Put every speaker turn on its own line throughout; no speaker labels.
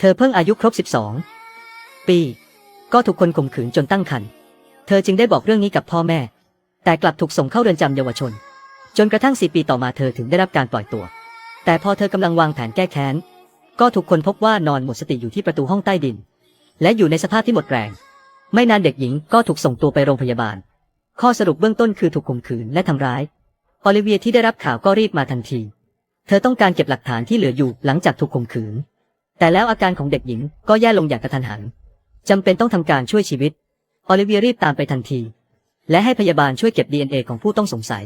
เธอเพิ่งอายุครบ 12 ปี ก็ถูกคนข่มขืนจนตั้งครรภ์ เธอจึงได้บอกเรื่องนี้กับพ่อแม่ แต่กลับถูกส่งเข้าเรือนจำเยาวชน จนกระทั่งสี่ปีต่อมาเธอถึงได้รับการปล่อยตัว แต่พอเธอกำลังวางแผนแก้แค้น ก็ถูกคนพบว่านอนหมดสติอยู่ที่ประตูห้องใต้ดิน และอยู่ในสภาพที่หมดแรง ไม่นานเด็กหญิงก็ถูกส่งตัวไปโรงพยาบาล ข้อสรุปเบื้องต้นคือถูกข่มขืนและทำร้าย อลิเวียที่ได้รับข่าวก็รีบมาทันที เธอต้องการเก็บหลักฐานที่เหลืออยู่หลังจากถูกข่มขืน แต่แล้วอาการของเด็กหญิงก็แย่ลงอย่างกระทันหันจำเป็นต้องทำการช่วยชีวิตโอลิเวียรีบตามไปทันที และให้พยาบาลช่วยเก็บ DNA ของผู้ต้องสงสัย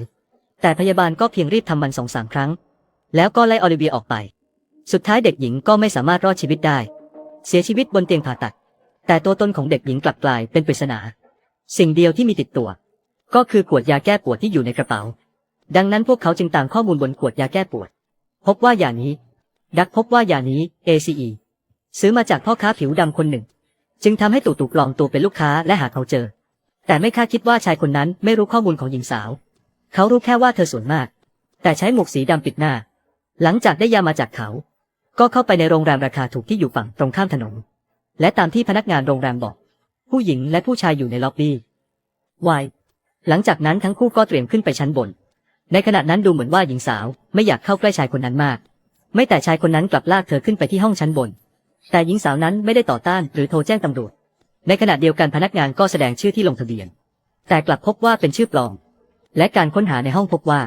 แต่พยาบาลก็เพียงรีบทำมันสองสามครั้ง แล้วก็ไล่โอลิเวียออกไป สุดท้ายเด็กหญิงก็ไม่สามารถรอดชีวิตได้ เสียชีวิตบนเตียงผ่าตัด แต่ตัวตนของเด็กหญิงกลับกลายเป็นปริศนา สิ่งเดียวที่มีติดตัว ก็คือขวดยาแก้ปวดที่อยู่ในกระเป๋า ดังนั้นพวกเขาจึงตามข้อมูลบนขวดยาแก้ปวด พบว่ายานี้ ดักพบว่ายานี้ ACE ซื้อมาจากพ่อค้าผิวดำคนหนึ่ง จึงทำให้ตู่ตู่ปลอมตัวเป็นลูกค้าและหาเขาเจอ แต่ไม่คาดคิดว่าชายคนนั้นไม่รู้ข้อมูลของหญิงสาว เขารู้แค่ว่าเธอสวยมาก แต่ใช้หมวกสีดำปิดหน้า หลังจากได้ยามาจากเขา ก็เข้าไปในโรงแรมราคาถูกที่อยู่ฝั่งตรงข้ามถนน และตามที่พนักงานโรงแรมบอก ผู้หญิงและผู้ชายอยู่ในล็อบบี้วายหลังจากนั้นทั้งคู่ก็เตรียมขึ้นไปชั้นบน ในขณะนั้นดูเหมือนว่าหญิงสาวไม่อยากเข้าใกล้ชายคนนั้นมาก ไม่แต่ชายคนนั้นกลับลากเธอขึ้นไปที่ห้องชั้นบน แต่หญิงสาวนั้นไม่ได้ต่อต้านหรือโทรแจ้งตำรวจ ในขณะเดียวกันพนักงานก็แสดงชื่อที่ลงทะเบียน แต่กลับพบว่าเป็นชื่อปลอม และการค้นหาในห้องพบว่า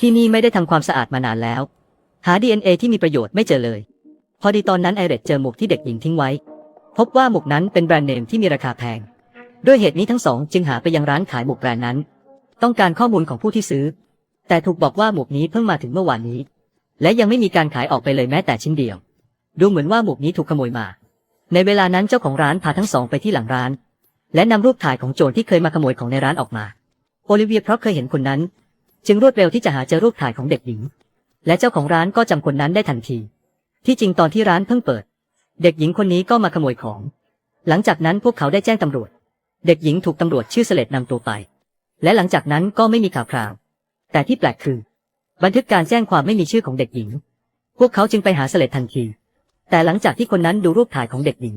ที่นี่ไม่ได้ทำความสะอาดมานานแล้ว หา DNA ที่มีประโยชน์ไม่เจอเลย พอดีตอนนั้นไอเรตเจอหมวกที่เด็กหญิงทิ้งไว้ พบว่าหมวกนั้นเป็นแบรนด์เนมที่มีราคาแพง ด้วยเหตุนี้ทั้งสองจึงหาไปยังร้านขายหมวกแบรนด์นั้น ต้องการข้อมูลของผู้ที่ซื้อ แต่ถูกบอกว่าหมวกนี้เพิ่งมาถึงเมื่อวานนี้ และยังไม่มีการขายออกไปเลยแม้แต่ชิ้นเดียว ดูเหมือนว่าหมวกนี้ถูกขโมยมา ในเวลานั้นเจ้าของร้านพาทั้งสองไปที่หลังร้าน และนำรูปถ่ายของโจรที่เคยมาขโมยของในร้านออกมา โอลิเวียเพราะเคยเห็นคนนั้น จึงรวดเร็วที่จะหาเจอรูปถ่ายของเด็กหญิง และเจ้าของร้านก็จำคนนั้นได้ทันที ที่จริงตอนที่ร้านเพิ่งเปิด เด็กหญิงคนนี้ก็มาขโมยของ หลังจากนั้นพวกเขาได้แจ้งตำรวจ เด็กหญิงถูกตำรวจชื่อเสเลดนำตัวไป และหลังจากนั้นก็ไม่มีข่าวคราว แต่ที่แปลกคือ บันทึกการแจ้งความไม่มีชื่อของเด็กหญิง พวกเขาจึงไปหาเสเลดทันที แต่หลังจากที่คนนั้นดูรูปถ่ายของเด็กหญิง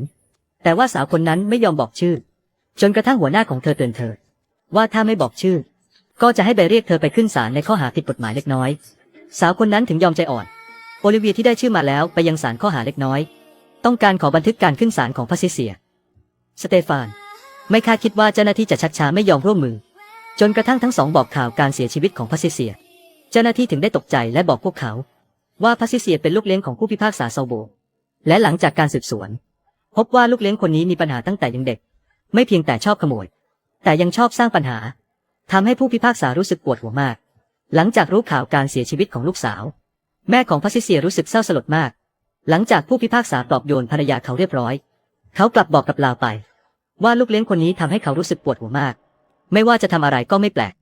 แต่ว่าสาวคนนั้นไม่ยอมบอกชื่อ จนกระทั่งหัวหน้าของเธอเตือนเธอ ว่าถ้าไม่บอกชื่อ ก็จะให้ไปเรียกเธอไปขึ้นศาลในข้อหาผิดกฎหมายเล็กน้อย สาวคนนั้นถึงยอมใจอ่อน โอลิเวียที่ได้ชื่อมาแล้วไปยังศาลข้อหาเล็กน้อย ต้องการขอบันทึกการขึ้นศาลของพาซิเซีย สเตฟาน ไม่คาดคิดว่าเจ้าหน้าที่จะชักช้าไม่ยอมร่วมมือ จนกระทั่งทั้งสองบอกข่าวการเสียชีวิตของพาซิเซีย เจ้าหน้าที่ถึงได้ตกใจและบอกพวกเขา ว่าพาซิเซียเป็นลูกเลี้ยงของผู้พิพากษาซาโบ และหลังจากการสืบสวน พบว่าลูกเลี้ยงคนนี้มีปัญหาตั้งแต่ยังเด็ก ไม่เพียงแต่ชอบขโมย แต่ยังชอบสร้างปัญหาทำให้ผู้พิพากษารู้สึกปวดหัวมาก หลังจากรู้ข่าวการเสียชีวิตของลูกสาว แม่ของพาซิเซียรู้สึกเศร้าสลดมาก หลังจากผู้พิพากษาปลอบโยนภรรยาเขาเรียบร้อย เขากลับบอกกับลาวไป ว่าลูกเลี้ยงคนนี้ทำให้เขารู้สึกปวดหัวมาก ไม่ว่าจะทำอะไรก็ไม่แปลก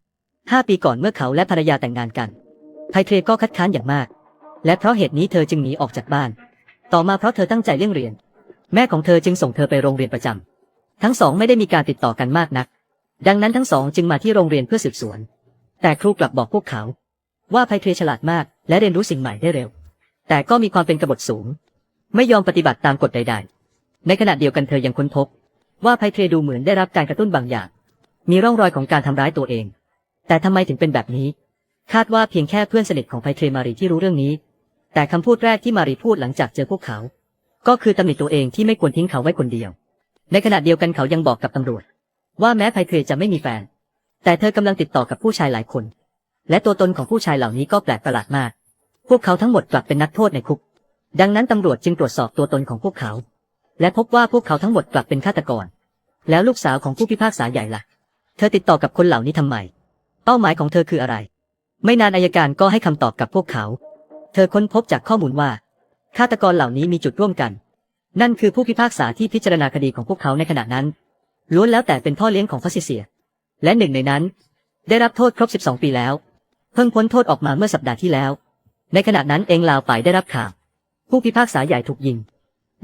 ห้าปีก่อนเมื่อเขาและภรรยาแต่งงานกัน ไพเทรก็คัดค้านอย่างมาก และเพราะเหตุนี้เธอจึงหนีออกจากบ้าน ต่อมาเพราะเธอตั้งใจเลี่ยงเรียน แม่ของเธอจึงส่งเธอไปโรงเรียนประจำทั้งสองไม่ได้มีการติดต่อกันมากนัก ดังนั้นทั้งสองจึงมาที่โรงเรียนเพื่อสืบสวน แต่ครูกลับบอกพวกเขา ว่าไพเทรฉลาดมาก และเรียนรู้สิ่งใหม่ได้เร็ว แต่ก็มีความเป็นกบฏสูง ไม่ยอมปฏิบัติตามกฎใด ๆ ในขณะเดียวกันเธอยังค้นพบ ว่าไพเทรดูเหมือนได้รับการกระตุ้นบางอย่าง มีร่องรอยของการทำร้ายตัวเอง แต่ทำไมถึงเป็นแบบนี้ คาดว่าเพียงแค่เพื่อนสนิทของไพเทรมารีที่รู้เรื่องนี้ แต่คำพูดแรกที่มารีพูดหลังจากเจอพวกเขา ก็คือตำหนิตัวเองที่ไม่ควรทิ้งเขาไว้คนเดียว ในขณะเดียวกันเขายังบอกกับตำรวจ ว่าแม้ไพเทรจะไม่มีแฟน แต่เธอกำลังติดต่อกับผู้ชายหลายคน และตัวตนของผู้ชายเหล่านี้ก็แปลกประหลาดมาก พวกเขาทั้งหมดกลับเป็นนักโทษในคุก ดังนั้นตำรวจจึงตรวจสอบตัวตนของพวกเขา และพบว่าพวกเขาทั้งหมดกลับเป็นฆาตกร แล้วลูกสาวของผู้พิพากษาใหญ่ล่ะ เธอติดต่อกับคนเหล่านี้ทำไม เป้าหมายของเธอคืออะไร ไม่นานอายการก็ให้คำตอบกับพวกเขา เธอค้นพบจากข้อมูลว่าฆาตกรเหล่านี้มีจุดร่วมกัน นั่นคือผู้พิพากษาที่พิจารณาคดีของพวกเขาในขณะนั้น ล้วนแล้วแต่เป็นพ่อเลี้ยงของพาซิเซีย และหนึ่งในนั้น ได้รับโทษครบ 12 ปีแล้ว เพิ่งพ้นโทษออกมาเมื่อสัปดาห์ที่แล้ว ในขณะนั้นเองลาวไปได้รับข่าว ผู้พิพากษาใหญ่ถูกยิง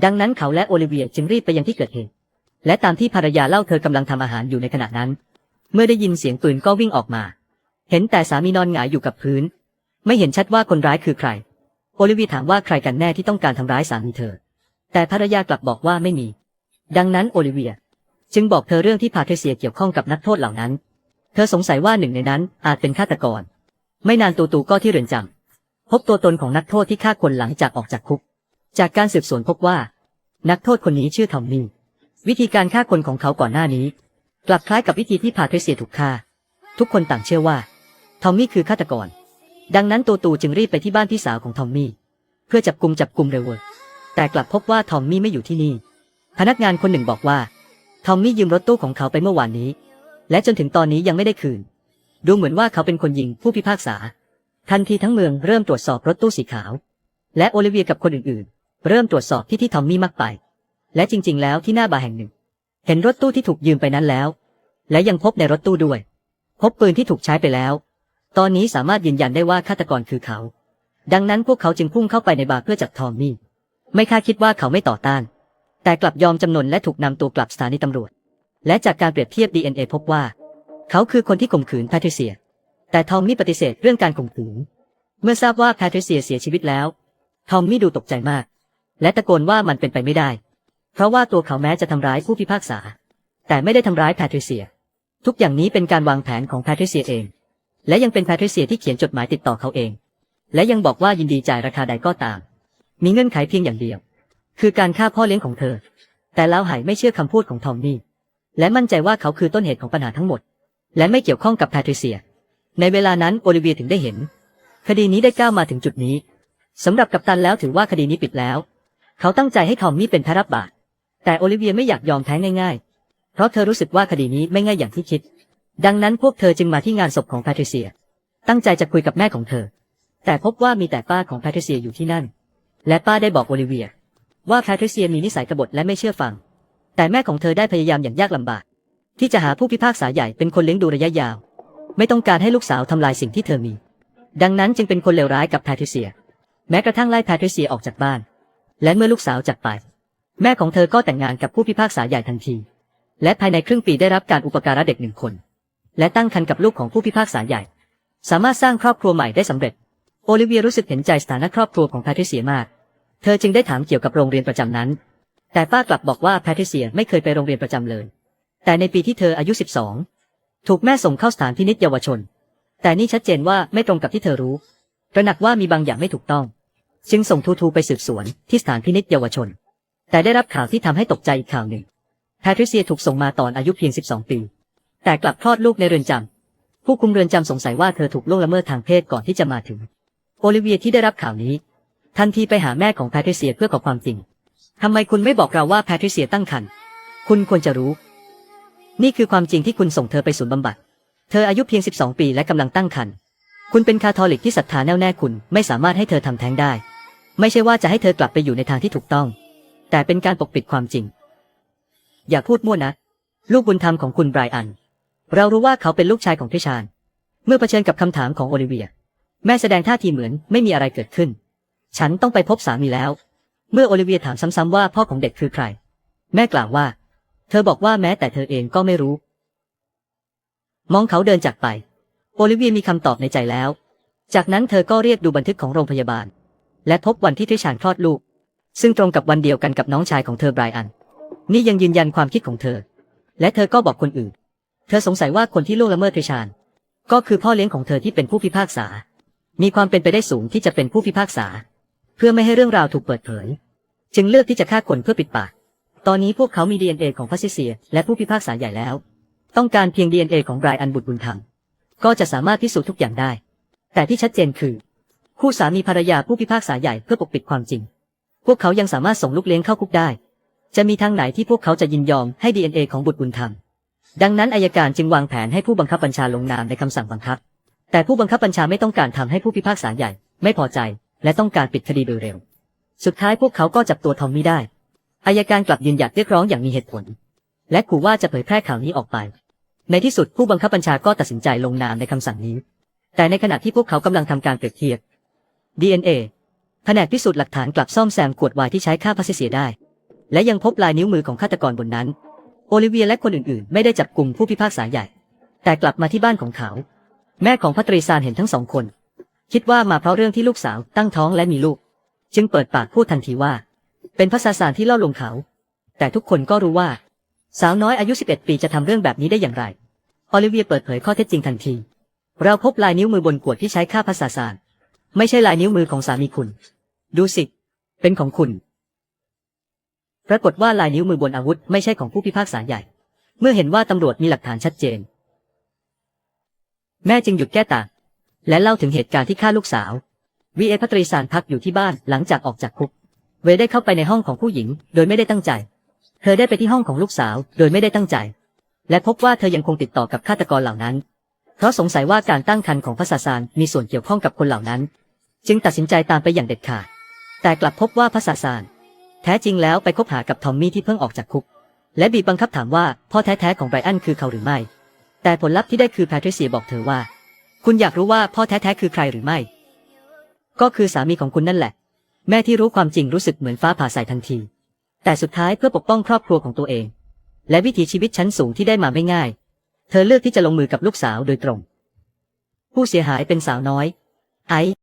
ดังนั้นเขาและโอลิเวียจึงรีบไปยังที่เกิดเหตุ และตามที่ภรรยาเล่าเธอกำลังทำอาหารอยู่ในขณะนั้น เมื่อได้ยินเสียงปืนก็วิ่งออกมา เห็นแต่สามีนอนหงายอยู่กับพื้น ไม่เห็นชัดว่าคนร้ายคือใคร โอลิเวียถามว่าใครกันแน่ที่ต้องการทำร้ายสามีเธอ แต่ภรรยากลับบอกว่าไม่มี ดังนั้นโอลิเวีย จึงบอกเธอเรื่องที่พาเทเซียเกี่ยวข้องกับนักโทษเหล่านั้น เธอสงสัยว่าหนึ่งในนั้นอาจเป็นฆาตกร ไม่นานตูตูก็ที่เรือนจำพบตัวตนของนักโทษที่ฆ่าคนหลังจากออกจากคุก จากการสืบสวนพบว่า นักโทษคนนี้ชื่อทอมมี่วิธีการฆ่าคนของเขาก่อนหน้านี้ กลับคล้ายกับวิธีที่พาเทเซียถูกฆ่า ทุกคนต่างเชื่อว่า ทอมมี่คือฆาตกร ดังนั้นตูตูจึงรีบไปที่บ้านพี่สาวของทอมมี่ เพื่อจับกลุ่มจับกลุ่มเร็วแต่กลับพบว่าทอมมี่ไม่อยู่ที่นี่ พนักงานคนหนึ่งบอกว่า ทอมมี่ยืมรถตู้ของเขาไปเมื่อวานนี้ และจนถึงตอนนี้ยังไม่ได้คืน ดูเหมือนว่าเขาเป็นคนยิงผู้พิพากษา ทันทีทั้งเมืองเริ่มตรวจสอบรถตู้สีขาว และโอลิเวียกับคนอื่นๆ เริ่มตรวจสอบที่ที่ทอมมี่มักไป และจริง ๆ แล้วที่หน้าบาร์แห่งหนึ่ง เห็นรถตู้ที่ถูกยืมไปนั้นแล้ว และยังพบในรถตู้ด้วย พบปืนที่ถูกใช้ไปแล้ว ตอนนี้สามารถยืนยันได้ว่าฆาตกรคือเขา ดังนั้นพวกเขาจึงพุ่งเข้าไปในบาร์เพื่อจับทอมมี่ ไม่คาดคิดว่าเขาไม่ต่อต้าน แต่กลับยอมจำนนและถูกนำตัวกลับสถานีตำรวจ และจากการเปรียบเทียบ DNA พบว่า เขาคือคนที่ข่มขืนแพทริเซีย แต่ทอมมี่ปฏิเสธเรื่องการข่มขืน เมื่อทราบว่าแพทริเซียเสียชีวิตแล้ว ทอมมี่ดูตกใจมาก และตะโกนว่ามันเป็นไปไม่ได้ เพราะว่าตัวเขาแม้จะทำร้ายผู้พิพากษา แต่ไม่ได้ทำร้ายแพทริเซีย ทุกอย่างนี้เป็นการวางแผนของแพทริเซียเอง และยังเป็นแพทริเซียที่เขียนจดหมายติดต่อเขาเอง และยังบอกว่ายินดีจ่ายราคาใดก็ตาม มีเงื่อนไขเพียงอย่างเดียว คือการฆ่าพ่อเลี้ยงของเธอ แต่แล้วหายไม่เชื่อคำพูดของทอมมี่และมั่นใจว่าเขาคือต้นเหตุของปัญหาทั้งหมด และไม่เกี่ยวข้องกับแพทริเซีย ในเวลานั้นโอลิเวียถึงได้เห็น คดีนี้ได้ก้าวมาถึงจุดนี้สำหรับกัปตันแล้วถือว่าคดีนี้ปิดแล้ว เขาตั้งใจให้ทอมมี่เป็นแพ้รับบาป แต่โอลิเวียไม่อยากยอมแพ้ง่ายๆ เพราะเธอรู้สึกว่าคดีนี้ไม่ง่ายอย่างที่คิด ดังนั้นพวกเธอจึงมาที่งานศพของแพทริเซีย ตั้งใจจะคุยกับแม่ของเธอ แต่พบว่ามีแต่ป้าของแพทริเซียอยู่ที่นั่น และป้าได้บอกโอลิเวีย ว่าแพทริเซียมีนิสัยกบฏและไม่เชื่อฟัง แต่แม่ของเธอได้พยายามอย่างยากลำบาก ที่จะหาผู้พิพากษาใหญ่เป็นคนเลี้ยงดูระยะยาว ไม่ต้องการให้ลูกสาวทำลายสิ่งที่เธอมี ดังนั้นจึงเป็นคนเลวร้ายกับแพทริเซีย แม้กระทั่งไล่แพทริเซียออกจากบ้าน และเมื่อลูกสาวจากไป แม่ของเธอก็แต่งงานกับผู้พิพากษาใหญ่ทันที และภายในครึ่งปีได้รับการอุปการะเด็กหนึ่งคน และตั้งครรภ์กับลูกของผู้พิพากษาใหญ่ สามารถสร้างครอบครัวใหม่ได้สำเร็จ โอลิเวียรู้สึกเห็นใจสถานะครอบครัวของแพทริเซียมาก เธอจึงได้ถามเกี่ยวกับโรงเรียนประจำนั้น แต่ป้ากลับบอกว่าแพทริเซียไม่เคยไปโรงเรียนประจำเลย แต่ในปีที่เธออายุ 12 ถูกแม่ส่งเข้าสถานพินิจเยาวชน แต่นี่ชัดเจนว่าไม่ตรงกับที่เธอรู้ตระหนักว่ามีบางอย่างไม่ถูกต้อง จึงส่งทูทูไปสืบสวนที่สถานพินิจเยาวชน แต่ได้รับข่าวที่ทำให้ตกใจอีกข่าวหนึ่งแพทริเซียถูกส่งมาตอนอายุเพียง 12 ปี แต่กลับคลอดลูกในเรือนจำผู้คุมเรือนจำสงสัยว่าเธอถูกล่วงละเมิดทางเพศก่อนที่จะมาถึง โอลิเวียที่ได้รับข่าวนี้ ทันทีไปหาแม่ของแพทริเซียเพื่อขอความจริงทำไมคุณไม่บอกเราว่าแพทริเซียตั้งครรภ์คุณควรจะรู้ นี่คือความจริงที่คุณส่งเธอไปศูนย์บำบัด เธออายุเพียง 12 ปีและกำลังตั้งครรภ์คุณเป็นคาทอลิกที่ศรัทธาแน่วแน่คุณไม่สามารถให้เธอทำแท้งได้ ไม่ใช่ว่าจะให้เธอกลับไปอยู่ในทางที่ถูกต้อง แต่เป็นการปกปิดความจริง อย่าพูดมั่วนะ ลูกบุญธรรมของคุณไบรอัน เรารู้ว่าเขาเป็นลูกชายของทิชาน เมื่อเผชิญกับคำถามของโอลิเวีย แม่แสดงท่าทีเหมือนไม่มีอะไรเกิดขึ้น ฉันต้องไปพบสามีแล้ว เมื่อโอลิเวียถามซ้ำๆว่าพ่อของเด็กคือใคร แม่กล่าวว่า เธอบอกว่าแม้แต่เธอเองก็ไม่รู้ มองเขาเดินจากไป โอลิเวียมีคำตอบในใจแล้ว จากนั้นเธอก็เรียกดูบันทึกของโรงพยาบาล และพบวันที่ทิชานคลอดลูก ซึ่งตรงกับวันเดียวกันกับน้องชายของเธอไบรอัน นี่ยังยืนยันความคิดของเธอ และเธอก็บอกคนอื่น เธอสงสัยว่าคนที่ล่วงละเมิดทริชาน ก็คือพ่อเลี้ยงของเธอที่เป็นผู้พิพากษา มีความเป็นไปได้สูงที่จะเป็นผู้พิพากษา เพื่อไม่ให้เรื่องราวถูกเปิดเผย จึงเลือกที่จะฆ่าคนเพื่อปิดปาก ตอนนี้พวกเขามี DNA ของพัซิเซีย และผู้พิพากษาใหญ่แล้ว ต้องการเพียง DNA ของไบรอันบุตรบุญธรรมก็จะสามารถพิสูจน์ทุกอย่างได้ แต่ที่ชัดเจนคือ คู่สามีภรรยาผู้พิพากษาใหญ่เพื่อปกปิดความจริง วกเขายังสามารถส่งลูกเลี้ยงเข้าคุกได้ จะมีทางไหนที่พวกเขาจะยินยอมให้ DNA ของบุตรบุญธรรม ดังนั้นอายการจึงวางแผนให้ผู้บังคับบัญชาลงนามในคำสั่งบังคับ แต่ผู้บังคับบัญชาไม่ต้องการทำให้ผู้พิพากษาใหญ่ ไม่พอใจ และต้องการปิดคดีโดยเร็ว สุดท้ายพวกเขาก็จับตัวทอมมี่ได้ อายการกลับยืนหยัดเรียกร้องอย่างมีเหตุผล และขู่ว่าจะเผยแพร่ข่าวนี้ออกไป ในที่สุดผู้บังคับบัญชาก็ตัดสินใจลงนามในคำสั่งนี้ แต่ในขณะที่พวกเขากำลังทำการเปรียบเทียบ DNA แผนกพิสูจน์หลักฐานกลับซ่อมแซมขวดไวน์ที่ใช้ฆ่าพัสเซียได้ และยังพบลายนิ้วมือของฆาตกรบนนั้น โอลิเวียและคนอื่นๆ ไม่ได้จับกลุ่มผู้พิพากษาใหญ่ แต่กลับมาที่บ้านของเขา แม่ของพัตรีซานเห็นทั้งสองคน คิดว่ามาเพราะเรื่องที่ลูกสาวตั้งท้องและมีลูก จึงเปิดปากพูดทันทีว่า เป็นภาษาสารที่ล่อลวงเขา แต่ทุกคนก็รู้ว่า สาวน้อยอายุ 11 ปีจะทำเรื่องแบบนี้ได้อย่างไรออลิเวียเปิดเผยข้อเท็จจริงทันที เราพบลายนิ้วมือบนขวดที่ใช้ฆ่าภาษาสาร ไม่ใช่ลายนิ้วมือของสามีคุณ ดูสิ เป็นของคุณ ปรากฏว่าลายนิ้วมือบนอาวุธไม่ใช่ของผู้พิพากษาใหญ่ เมื่อเห็นว่าตำรวจมีหลักฐานชัดเจน แม่จึงหยุดแก้ต่าง และเล่าถึงเหตุการณ์ที่ฆ่าลูกสาววีเอพัตรีสารพักอยู่ที่บ้านหลังจากออกจากคุก เวได้เข้าไปในห้องของผู้หญิง โดยไม่ได้ตั้งใจ เธอได้ไปที่ห้องของลูกสาว โดยไม่ได้ตั้งใจ และพบว่าเธอยังคงติดต่อกับฆาตกรเหล่านั้น เพราะสงสัยว่าการตั้งครรภ์ของพระศาสารมีส่วนเกี่ยวข้องกับคนเหล่านั้น จึงตัดสินใจตามไปอย่างเด็ดขาด แต่กลับพบว่าพระศาสารแท้จริงแล้วไปคบหากับทอมมี่ที่เพิ่งออกจากคุก และบีบบังคับถามว่าพ่อแท้ๆของไบรอันคือเขาหรือไม่ แต่ผลลัพธ์ที่ได้คือแพทริเซียบอกเธอว่า คุณอยากรู้ว่าพ่อแท้ๆคือใครหรือไม่ ก็คือสามีของคุณนั่นแหละ แม่ที่รู้ความจริงรู้สึกเหมือนฟ้าผ่าใส่ทันที แต่สุดท้ายเพื่อปกป้องครอบครัวของตัวเอง และวิถีชีวิตชั้นสูงที่ได้มาไม่ง่าย เธอเลือกที่จะลงมือกับลูกสาวโดยตรง ผู้เสียหายเป็นสาวน้อย ไอ